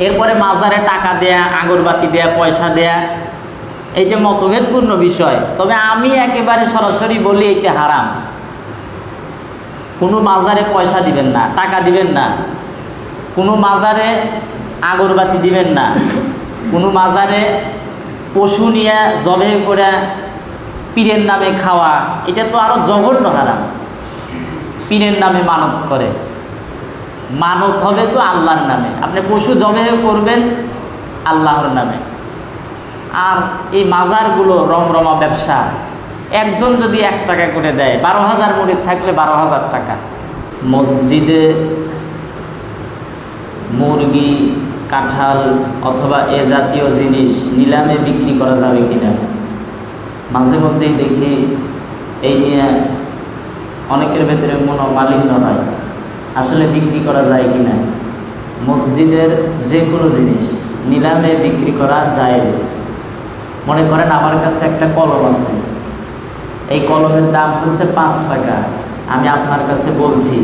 এরপরে মাজারে টাকা দেয়া, আগরবাতি দেয়া, পয়সা দেয়া এইটা মতভেদপূর্ণ বিষয়। তবে আমি একেবারে সরাসরি বলি এইটা হারাম। কোনো মাজারে পয়সা দিবেন না, টাকা দিবেন না। কোনো মাজারে আগরবাতি দিবেন না। কোনো মাজারে পশু নিয়ে জবে করে পীরের নামে খাওয়া, এটা তো আরও জঘন্য হারাম। পীরের নামে মানত করে। মানত হবে তো আল্লাহর নামে। আপনি পশু জবে করবেন আল্লাহর নামে। আর এই মাজারগুলো রমরমা ব্যবসা। একজন যদি এক টাকা করে দেয়, বারো হাজার মুড়িদ থাকলে বারো হাজার টাকা। মসজিদে মুরগি, কাঁঠাল অথবা এ জাতীয় জিনিস নিলামে বিক্রি করা যাবে কিনা? মাঝে মধ্যেই দেখি এই নিয়ে অনেকের ভেতরে মনোমালিন্য হয়। আসলে বিক্রি করা যায় কি না মসজিদের যে কোনো জিনিস, নিলামে বিক্রি করা জায়েজ। মনে করেন আমার কাছে একটা কলম আছে। এই কলমের দাম হচ্ছে পাঁচ টাকা। আমি আপনার কাছে বলছি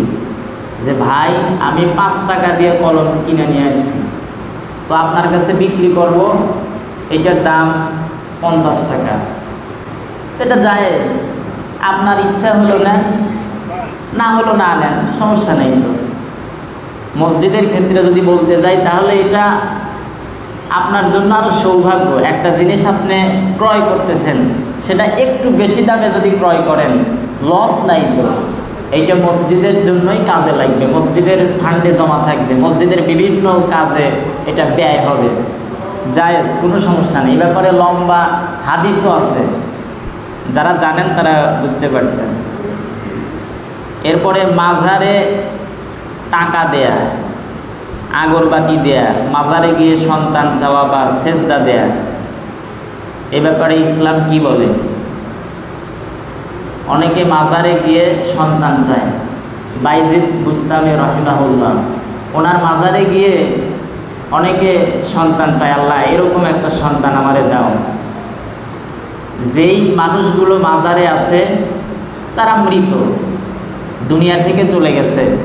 যে, ভাই, আমি পাঁচ টাকা দিয়ে কলম কিনে নিয়ে আসছি। তো আপনার কাছে বিক্রি করব, এটার দাম পঞ্চাশ টাকা। এটা জায়েজ। আপনার ইচ্ছা হলো নেন না হলো না নেন, সমস্যা নেই তো। মসজিদের ক্ষেত্রে যদি বলতে যাই, তাহলে এটা আপনার জন্য আরও সৌভাগ্য। একটা জিনিস আপনি ক্রয় করতেছেন, সেটা একটু বেশি দামে যদি ক্রয় করেন লস নাই তো। এইটা মসজিদের জন্যই কাজে লাগবে। মসজিদের ফান্ডে জমা থাকবে, মসজিদের বিভিন্ন কাজে এটা ব্যয় হবে। জায়েজ, কোনো সমস্যা নেই। ব্যাপারে লম্বা হাদিসও আছে। যারা জানেন তারা বুঝতে পারছেন। এরপরে মাঝারে টাকা দেয়া, আগরবাতি দেয়া, মাজারে গিয়ে সন্তান চাওয়া বা সেজদা দেয়া। এ ব্যাপারে ইসলাম কি বলে? অনেকে মাজারে গিয়ে সন্তান চায়। বাইজিদ বুস্তামে রহিমাহুল্লাহ, ওনার মাজারে গিয়ে অনেকে সন্তান চায়, আল্লাহ এরকম একটা সন্তান আমারে দাও। যেই মানুষগুলো মাজারে আছে, তারা মৃত। দুনিয়া থেকে চলে গেছে।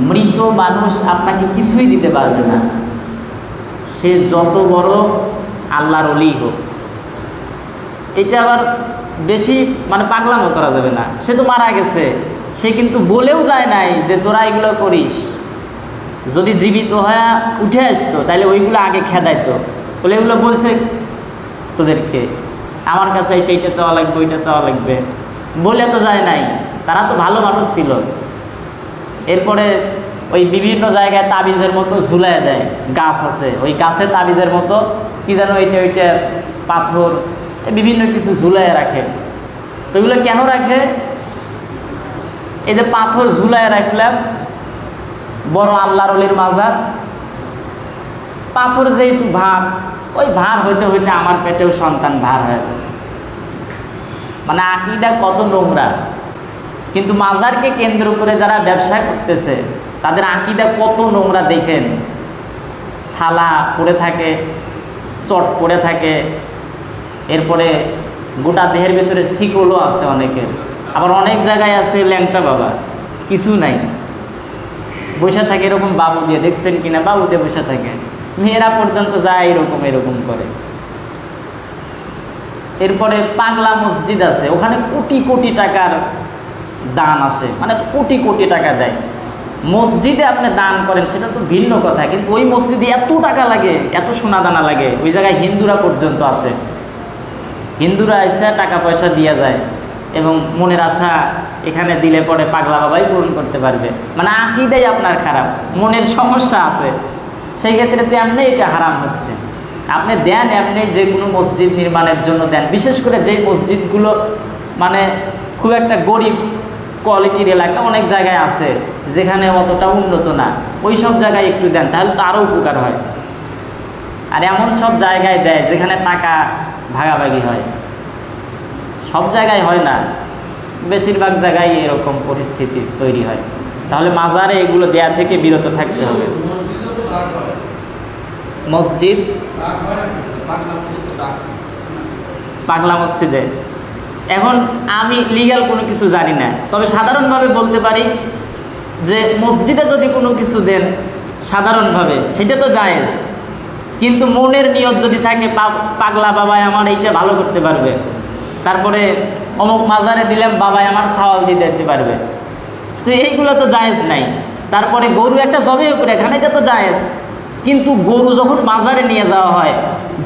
মৃত মানুষ আপনাকে কিছুই দিতে পারবে না। সে যত বড় আল্লাহর অলি হোক। এটা আবার বেশি মানে পাগলামো করা যাবে না। সে তো মারা গেছে। সে কিন্তু বলেও যায় নাই যে, তোরা এগুলো করিস। যদি জীবিত হয়ে উঠে আসতো তাহলে ওইগুলো আগে খেদাইতো। বলে এগুলো বলছে তোদেরকে। আমার কাছে সেইটা চাওয়া লাগবে, ওইটা চাওয়া লাগবে। বলে তো যায় নাই, তারা তো ভালো মানুষ ছিল। এরপরে ওই বিভিন্ন জায়গায় তাবিজের মতো ঝুলাই দেয়, গাছ আছে। ওই গাছে তাবিজের মতো কি যেন ওইটা ওইটা পাথর বিভিন্ন কিছু ঝুলাই রাখে। তো এগুলো কেন রাখে? এই যে পাথর ঝুলাই রাখলাম, বড় আল্লাহর অলির মাজার। পাথর যেহেতু ভার, ওই ভার হইতে হইতে আমার পেটেও সন্তান ভার হয়ে যাবে মানে আকিদা কত নোংরা। কিন্তু মাজারকে কেন্দ্র করে যারা ব্যবসা করতেছে, তাদের আকিদা কত নোংরা দেখেন। সালা পড়ে থাকে, চট পড়ে থাকে, এরপরে গোটা দেহের ভেতরে শিকলও আছে অনেকের আবার অনেক জায়গায় আছে ল্যাংটা বাবা, কিছু নাই। বসে থাকে এরকম বাবু দিয়ে, দেখছেন কিনা? বাবু দিয়ে বসে থাকে। মেয়েরা পর্যন্ত যায় এরকম এরকম করে। এরপরে পাগলা মসজিদ আছে, ওখানে কোটি কোটি টাকার দান আসে মানে কোটি কোটি টাকা দেয়। মসজিদে আপনি দান করেন, সেটা তো ভিন্ন কথা, কিন্তু ওই মসজিদে এত টাকা লাগে, এত সোনা দানা লাগে, ওই জায়গায় হিন্দুরা পর্যন্ত আসে। হিন্দুরা এসে টাকা পয়সা দিয়ে যায় এবং মনের আশা এখানে দিলে পরে পাগলা বাবাই পূরণ করতে পারবে। মানে আকিদাই আপনার খারাপ, মনের সমস্যা আছে। সেই ক্ষেত্রে তো এমনি এটা হারাম হচ্ছে। আপনি দেন এমনি যে কোনো মসজিদ নির্মাণের জন্য দেন। বিশেষ করে যেই মসজিদগুলো মানে খুব একটা গরিব কোয়ালিটির এলাকা, অনেক জায়গায় আছে, যেখানে অতটা উন্নত না, ওই সব জায়গায় একটু দেন, তাহলে তো আরও উপকার হয়। আর এমন সব জায়গায় দেয়, যেখানে টাকা ভাগাভাগি হয়। সব জায়গায় হয় না, বেশিরভাগ জায়গায় এরকম পরিস্থিতি তৈরি হয়। তাহলে মাজারে এগুলো দেয়া থেকে বিরত থাকতে হবে মসজিদও তো ডাক হয় মসজিদ? পাগলা মসজিদ। এখন আমি লিগ্যাল কোনো কিছু জানি না। তবে সাধারণভাবে বলতে পারি যে মসজিদে যদি কোনো কিছু দেন, সাধারণভাবে সেটা তো জায়েজ। কিন্তু মনের নিয়ত যদি থাকে পাগলা বাবাই আমার এইটা ভালো করতে পারবে। তারপরে অমুক মাজারে দিলাম, বাবাই আমার সাওয়াল দিতে দিতে পারবে। তো এইগুলো তো জায়েজ নাই। তারপরে গরু একটা জবে করে এখানে এটা তো জায়েজ। কিন্তু গরু যখন বাজারে নিয়ে যাওয়া হয়,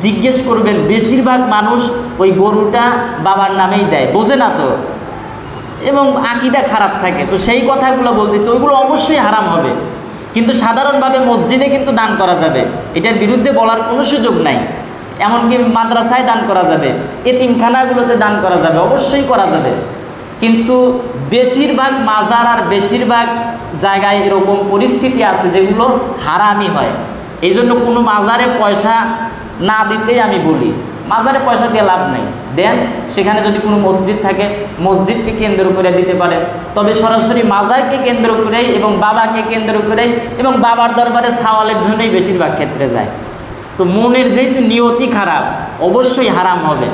জিজ্ঞেস করবেন, বেশিরভাগ মানুষ ওই গরুটা বাবার নামেই দেয়। বোঝে না তো? এবং আকিদা খারাপ থাকে। তো সেই কথাগুলো বলতেছে, ওইগুলো অবশ্যই হারাম হবে। কিন্তু সাধারণভাবে মসজিদে কিন্তু দান করা যাবে। এটার বিরুদ্ধে বলার কোনো সুযোগ নাই। এমনকি মাদ্রাসায় দান করা যাবে। এতিমখানাগুলোতে দান করা যাবে। অবশ্যই করা যাবে। কিন্তু বেশিরভাগ মাজার আর বেশিরভাগ জায়গায় এরকম পরিস্থিতি আছে যেগুলো হারামই হয়। এই জন্য কোনো মাজারে পয়সা না দিতেই আমি বলি। মাজারে পয়সা দিয়ে লাভ নেই। দেন সেখানে যদি কোনো মসজিদ থাকে, মসজিদকে কেন্দ্র করে দিতে পারেন তবে সরাসরি মাজারকে কেন্দ্র করেই এবং বাবাকে কেন্দ্র করেই এবং বাবার দরবারে সাওয়ালের জন্যই বেশিরভাগ ক্ষেত্রে যায়। তো মনের যেহেতু নিয়তি খারাপ, অবশ্যই হারাম হবে।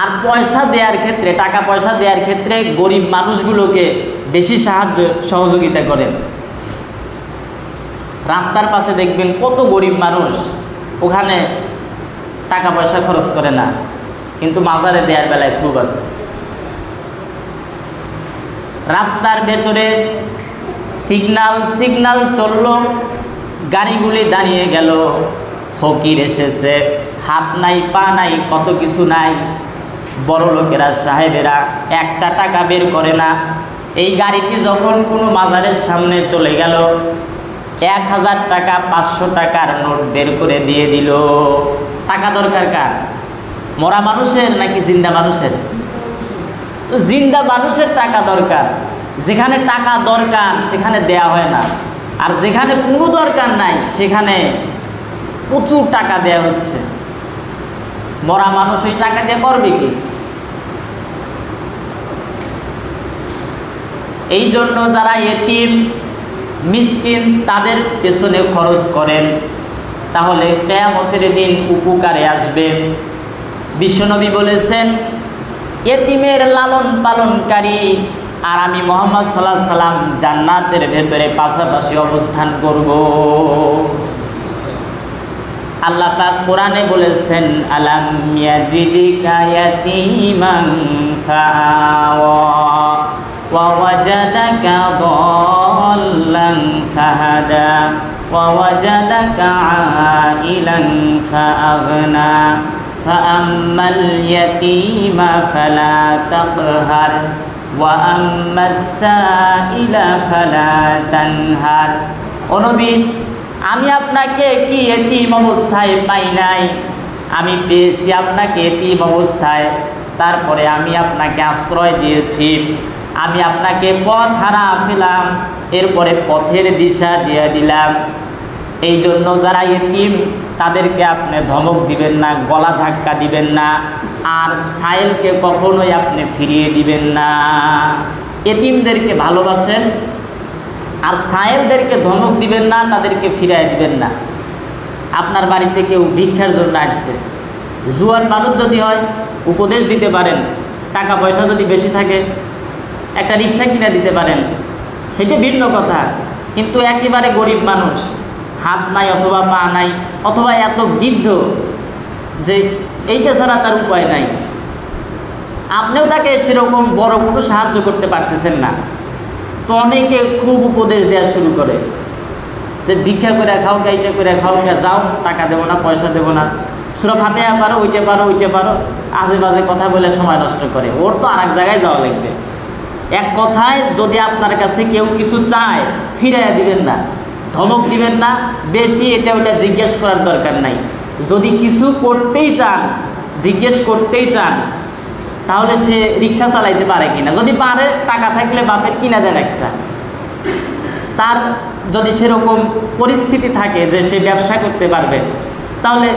আর পয়সা দেওয়ার ক্ষেত্রে, টাকা পয়সা দেওয়ার ক্ষেত্রে গরিব মানুষগুলোকে বেশি সাহায্য সহযোগিতা করেন। রাস্তার পাশে দেখবেন কত গরিব মানুষ, ওখানে টাকা পয়সা খরচ করে না, কিন্তু মাজারে দেওয়ার বেলায় খুব আছে। রাস্তার ভেতরে সিগনাল সিগনাল চলল, গাড়িগুলি দাঁড়িয়ে গেল, ফকির এসেছে, হাত নাই, পা নাই, কত কিছু নাই। বড় লোকেরা, সাহেবেরা একটা টাকা বের করে না। এই গাড়িটি যখন কোনো মাজারের সামনে চলে গেল, এক হাজার টাকা, পাঁচশো টাকার নোট বের করে দিয়ে দিল। টাকা দরকার কার? মরা মানুষের নাকি জিন্দা মানুষের? তো জিন্দা মানুষের টাকা দরকার। যেখানে টাকা দরকার, সেখানে দেয়া হয় না। আর যেখানে কোনো দরকার নাই, সেখানে প্রচুর টাকা দেয়া হচ্ছে। মরা মানুষ ওই টাকা দিয়ে করবে কি? এই জন্য যারা এতিম, মিসকিন, তাদের পেছনে খরচ করেন। তাহলে কেয়ামতের দিন উপকারে আসবে। বিশ্বনবী বলেছেন, এতিমের লালন পালনকারী আর আমি মোহাম্মদ সাল্লাহ সাল্লাম জান্নাতের ভেতরে পাশাপাশি অবস্থান করব। আল্লাহ পাক কোরআনে বলেছেন আলাম ইয়াজিদিকা ইয়াতীমান ফাআওয়া ওয়া ওয়াজাদাকা দাল্লান ফাহাদা ওয়া ওয়াজাদাকা আইলান ফাআগনা فأما اليتيم فلا تقهر وأما السائل فلا تنهر অনবী আমি আপনাকে কি এতিম অবস্থায় পাই নাই? আমি পেয়েছি আপনাকে এতিম অবস্থায়। তারপরে আমি আপনাকে আশ্রয় দিয়েছি। আমি আপনাকে পথ হারা ফেলাম, এরপরে পথের দিশা দিয়ে দিলাম। এই জন্য যারা এতিম, তাদেরকে আপনি ধমক দিবেন না, গলা ধাক্কা দিবেন না, আর সাইলকে কখনোই আপনি ফিরিয়ে দিবেন না। এতিমদেরকে ভালোবাসেন আর সায়েলদেরকে ধমক দিবেন না, তাদেরকে ফিরাই দিবেন না। আপনার বাড়িতে কেউ ভিক্ষার জন্য আসছে। জুয়ান মানুষ যদি হয়, উপদেশ দিতে পারেন। টাকা পয়সা যদি বেশি থাকে, একটা রিক্সা কিনে দিতে পারেন। সেটা ভিন্ন কথা, কিন্তু একেবারে গরিব মানুষ, হাত নাই অথবা পা নাই, অথবা এত বৃদ্ধ, যে এইটা ছাড়া তার উপায় নাই। আপনিও তাকে সেরকম বড় কোনো সাহায্য করতে পারতেছেন না। তো অনেকে খুব উপদেশ দেওয়া শুরু করে যে ভিক্ষা করে খাও এইটা করে খাও যাও, টাকা দেবো না, পয়সা দেবো না। সুরফ হাতে পারো, ওইটা পারো ওইটা পারো। আজে বাজে কথা বলে সময় নষ্ট করে। ওর তো আর এক জায়গায় যাওয়া লাগবে। এক কথায় যদি আপনার কাছে কেউ কিছু চায়, ফিরাইয়া দিবেন না, ধমক দিবেন না, বেশি এটা ওটা জিজ্ঞেস করার দরকার নাই। যদি কিছু করতেই চান, জিজ্ঞেস করতেই চান তাহলে সে রিক্সা চালাইতে পারে কিনা? যদি পারে, টাকা থাকলে বাপের কিনা দেন একটা। তার যদি সেরকম পরিস্থিতি থাকে যে সে ব্যবসা করতে পারবে, তাহলে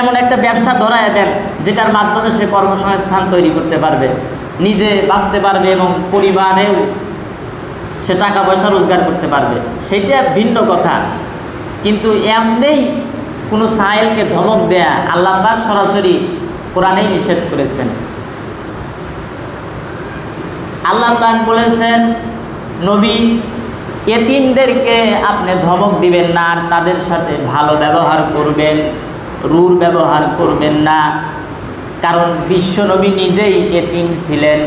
এমন একটা ব্যবসা ধরায় দেন, যেটার মাধ্যমে সে কর্মসংস্থান তৈরি করতে পারবে, নিজে বাঁচতে পারবে এবং পরিবারেও সে টাকা পয়সা রোজগার করতে পারবে। সেটা ভিন্ন কথা। কিন্তু এমনিই কোনো সাহেলকে ধমক দেয়া আল্লাহ সরাসরি কোরআনেই নিষেধ করেছেন। আল্লাহ পাক বলেছেন, নবী, এতিমদেরকে আপনি ধমক দিবেন না আর তাদের সাথে ভালো ব্যবহার করবেন, রুর ব্যবহার করবেন না। কারণ বিশ্বনবী নিজেই এতিম ছিলেন।